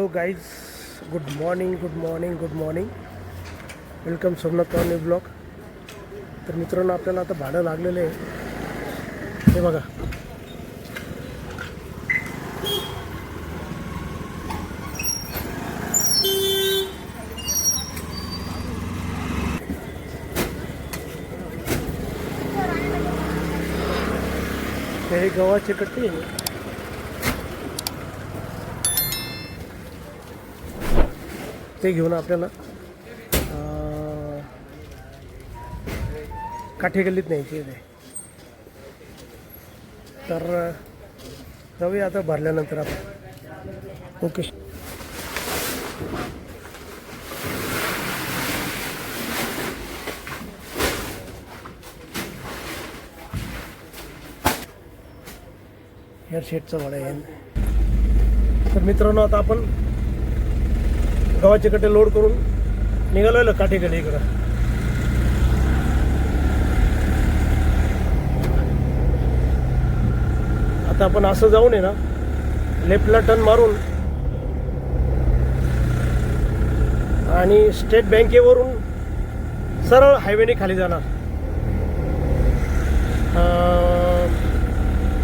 Hello guys good morning good morning good morning welcome Somnath new block तर मित्रांनो आपल्याला आता भाडं लागलेलं आहे. हे बघा. हे गव्हाचे कट्टी. ते घेऊन आपल्याला अं, काठी गल्लीत न्यायची आहे ते. तर जाऊया आता भरल्यानंतर आपण. ओके. हेअर शेटचा भाडा आहे तर मित्रांनो आता आपण गव्हाचे कट्टे लोड करून निघालो काठीकडे इकडं. आता आपण असं जाऊन आहे ना लेफ्टला टर्न मारून आणि स्टेट बँकेवरून सरळ हायवेने खाली जाणार.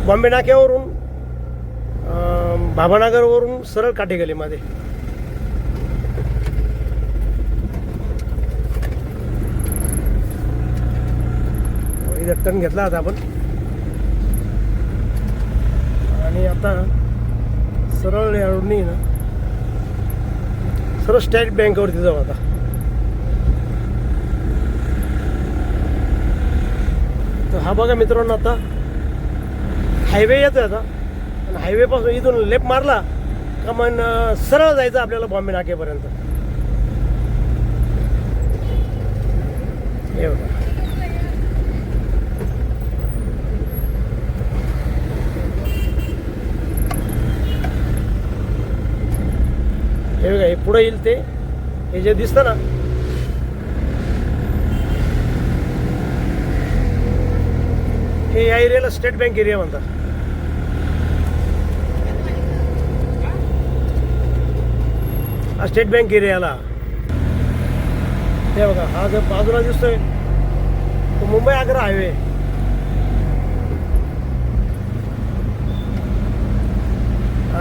बॉम्बे नाक्यावरून भाभानगरवरून सरळ काठेगलीमध्ये. इथं घेतला आता आपण. आणि आता सरळ यावरनी ना सरळ स्टेट बँकवरती जाऊ आता. तर हा बघा मित्रांनो आता हायवे येतोय आता. आणि हायवेपासून इथून लेफ्ट मारला का मग सरळ जायचं आपल्याला बॉम्बे नाकेपर्यंत हे बघा हे बघा हे पुढे येईल ते. हे जे दिसतं ना. हे या एरियाला स्टेट बँक एरिया म्हणतात. हा स्टेट बँक एरियाला. हे बघा हा जर बाजूला दिसतोय तो मुंबई आग्रा हायवे.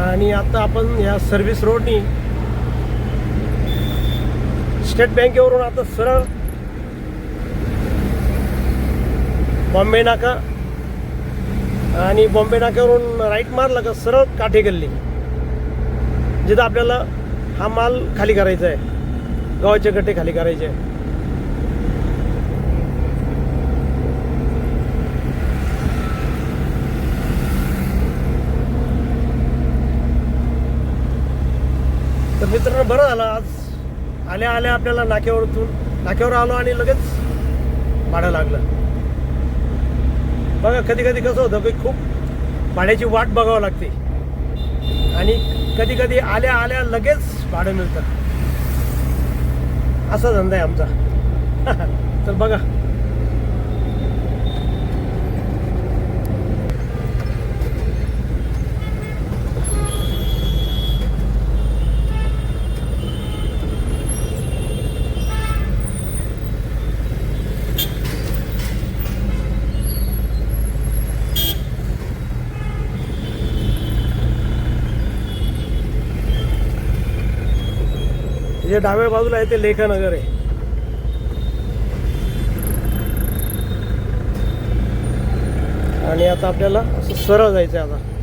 आणि आता आपण या सर्व्हिस रोडनी स्टेट बँकेवरून आता सरळ बॉम्बे नाका आणि बॉम्बे नाक्यावरून राईट मारला का सरळ काठे गल्ली. जिथं आपल्याला हा माल खाली करायचा आहे. गव्हाचे गट्टे खाली करायचे आहे. तर मित्रांनो बरं झालं आज आल्या आल्या आपल्याला नाक्यावरतून नाक्यावर आलो आणि लगेच भाडं लागलं. बघा कधी कधी कसं होतं की खूप भाड्याची वाट बघावं लागते. आणि कधी कधी आल्या आल्या लगेच भाडं मिळतं असा धंदा आहे आमचा. तर बघा. जे डाव्या बाजूला आहे ते लेखानगर आहे. आणि आता आपल्याला असं सरळ जायचं आहे आता.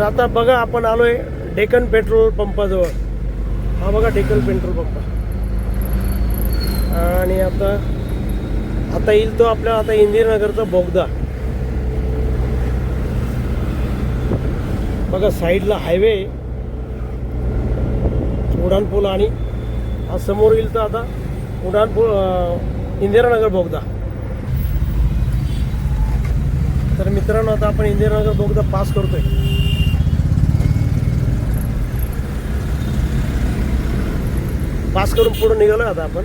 तर आता बघा आपण आलोय डेकन पेट्रोल पंपाजवळ. हा बघा डेकन पेट्रोल पंप. आणि आता आता येईल तो आपल्या आता इंदिरानगरचा बोगदा. बघा साईडला हायवे. उड्डाणपूल आणि हा समोर येईल तर आता उडाणपूल इंदिरानगर बोगदा. तर मित्रांनो आता आपण इंदिरानगर बोगदा पास करतोय. पास करून पुढे निघालो आता आपण.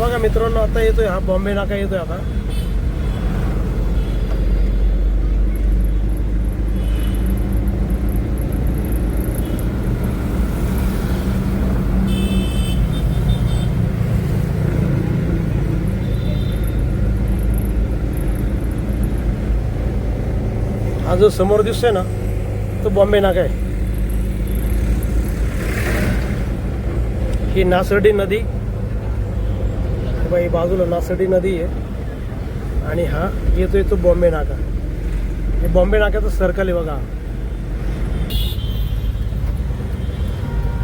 बघा मित्रांनो आता येतोय हा बॉम्बे नाका येतोय आता. हा जो समोर दिसतोय ना तो बॉम्बे नाका आहे. ही नासर्डी नदी बाई बाजूला नासर्डी नदी आहे. आणि हा येतोय तो बॉम्बे नाका हे बॉम्बे नाक्याचं सर्कल आहे बघा.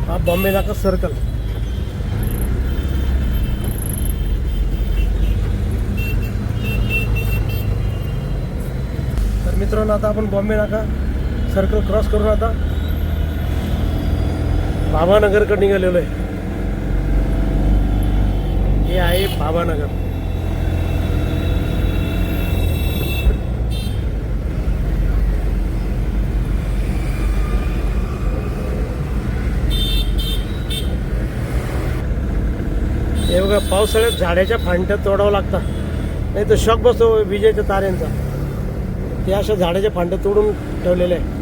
हा बॉम्बे नाका सर्कल तर मित्रांनो आता आपण बॉम्बे नाका सर्कल क्रॉस करून आता बाबानगरकडे निघालेलो आहे. हे आहे बाबानगर. हे बघा पावसाळ्यात झाडाच्या फांट्या तोडावं लागतात. नाही तर शॉक बसतो विजेच्या ताऱ्यांचा. ते अशा झाडाच्या फांडे तोडून ठेवलेले आहे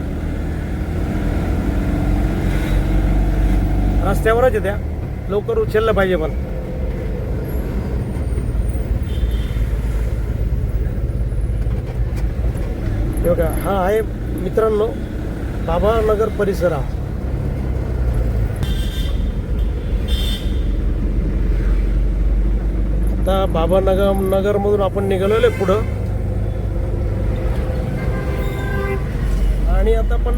रस्त्यावरच आहे लवकर उचललं पाहिजे पण. हे बघा हा आहे मित्रांनो बाबानगर परिसर हा. आता बाबानगर नगरमधून आपण निघालेलो आहे पुढं. आणि आता पण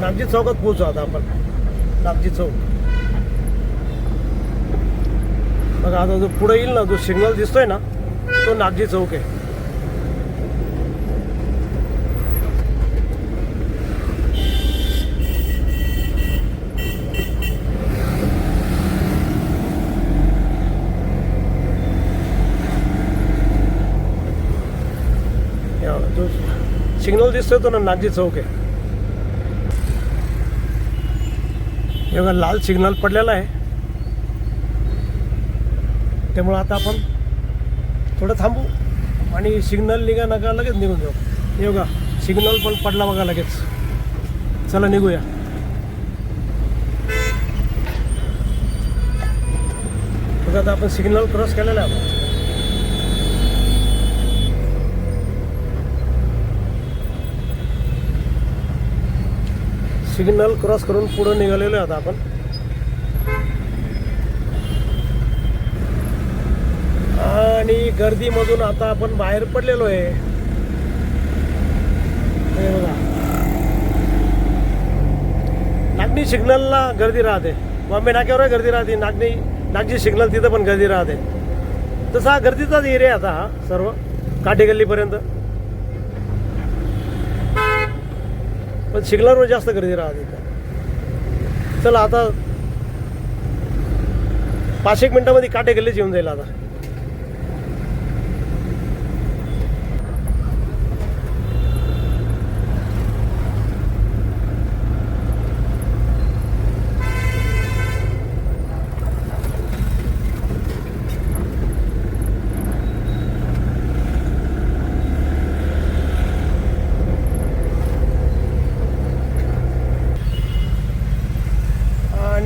नागजी चौकात पोहोचू आता आपण. नागजी चौक. बघा आता जो पुढे येईल ना जो सिग्नल दिसतोय ना तो नागजी चौक आहे या, जो सिग्नल दिसतोय तो ना नागजी चौक आहे एवढा लाल सिग्नल पडलेला आहे त्यामुळं आता आपण थोडं थांबू आणि सिग्नल निघा नका लगेच निघून जाऊ योगा सिग्नल पण पडला बघा लगेच चला निघूया बघा आता आपण सिग्नल क्रॉस केलेला आहे सिग्नल क्रॉस करून पुढं निघालेलो आता आपण. आणि गर्दीमधून आता आपण बाहेर पडलेलो आहे. हे बघा. नागणी सिग्नलला गर्दी राहते. बॉम्बे नाक्यावर गर्दी राहते. नागणी नागजी सिग्नल तिथं पण गर्दी राहते. तसा हा गर्दीचाच एरिया आता हा सर्व. काठेगल्लीपर्यंत. पण सिग्नलवर जास्त गर्दी राहते इथं. चला आता पाच एक मिनिटामध्ये काटे गल्लीच येऊन जाईल आता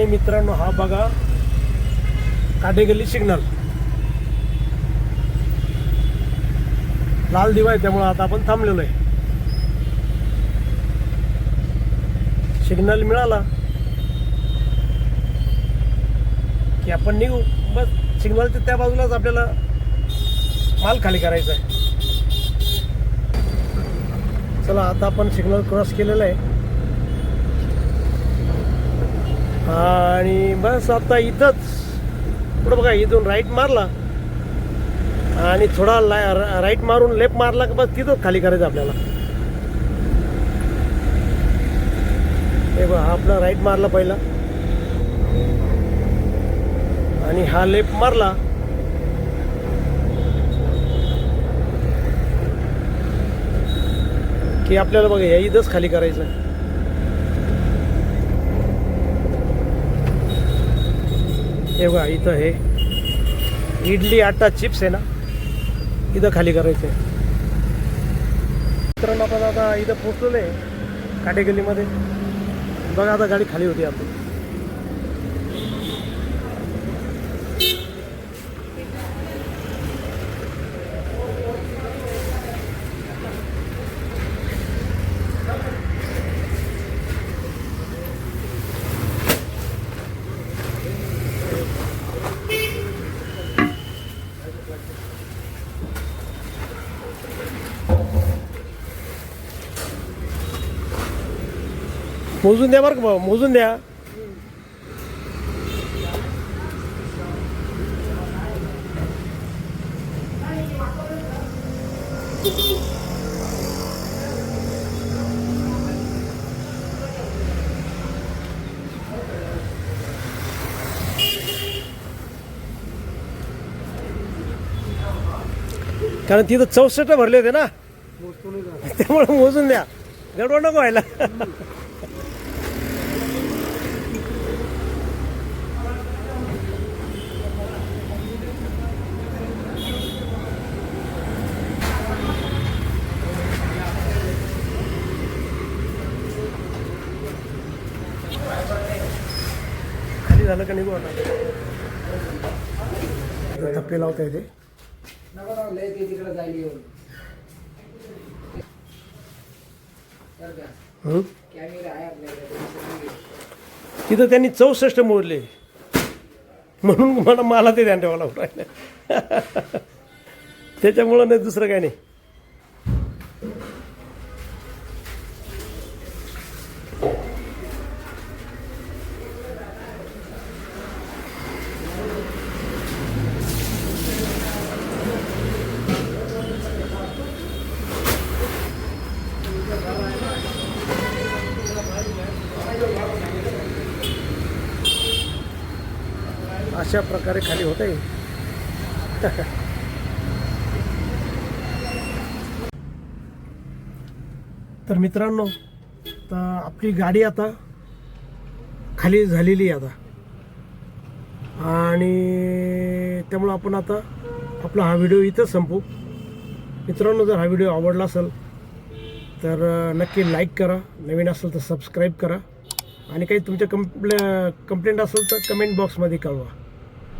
आणि मित्रांनो हा बघा काटेगल्ली सिग्नल लाल दिवा आहे त्यामुळे आता आपण थांबलेलो आहे. सिग्नल मिळाला की आपण निघू. बस सिग्नलच्या त्या बाजूलाच आपल्याला माल खाली करायचा आहे. चला आता आपण सिग्नल क्रॉस केलेला आहे. आणि बस आता इथंच. पुढं बघा इथून राईट मारला. आणि थोडा ला राईट मारून लेफ्ट मारला की बस तिथंच खाली करायचं आपल्याला. हे बघा आपला राईट मारला पहिला. आणि हा लेफ्ट मारला. की आपल्याला बघा या इथंच खाली करायचं. हे बघा इथं हे इडली आटा चिप्स आहे ना इथं खाली करायचं आहे मित्रांनो आपण आता इथं पोचलेलो आहे काटेगल्लीमध्ये बघा आता गाडी खाली होती आपली. मोजून द्या बरं का मोजून द्या. कारण तिथं चौसष्ट भरले होते ना. त्यामुळे मोजून द्या. गडबड नको व्हायला खाली झालं का निघू आता लावता येते ते? कॅमेरा आहे घे. तिथं त्यांनी चौसष्ट मोडले म्हणून मला मला ते ध्यान ठेवावं राहिलं त्याच्यामुळं नाही दुसरं काही नाही अशा प्रकारे खाली होत आहे तर मित्रांनो तर आपली गाडी आता खाली झालेली आहे आता. आणि त्यामुळं आपण आता आपला हा व्हिडिओ इथंच संपू. मित्रांनो जर हा व्हिडिओ आवडला असेल तर नक्की लाईक करा. नवीन असेल तर सबस्क्राईब करा. आणि काही तुमच्या कंप्ले कंप्लेंट असेल तर कमेंट बॉक्समध्ये कळवा.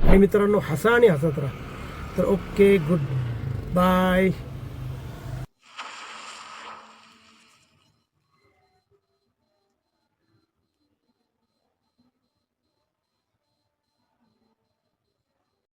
आणि मित्रांनो हसा आणि हसत राहा. तर ओके गुड बाय.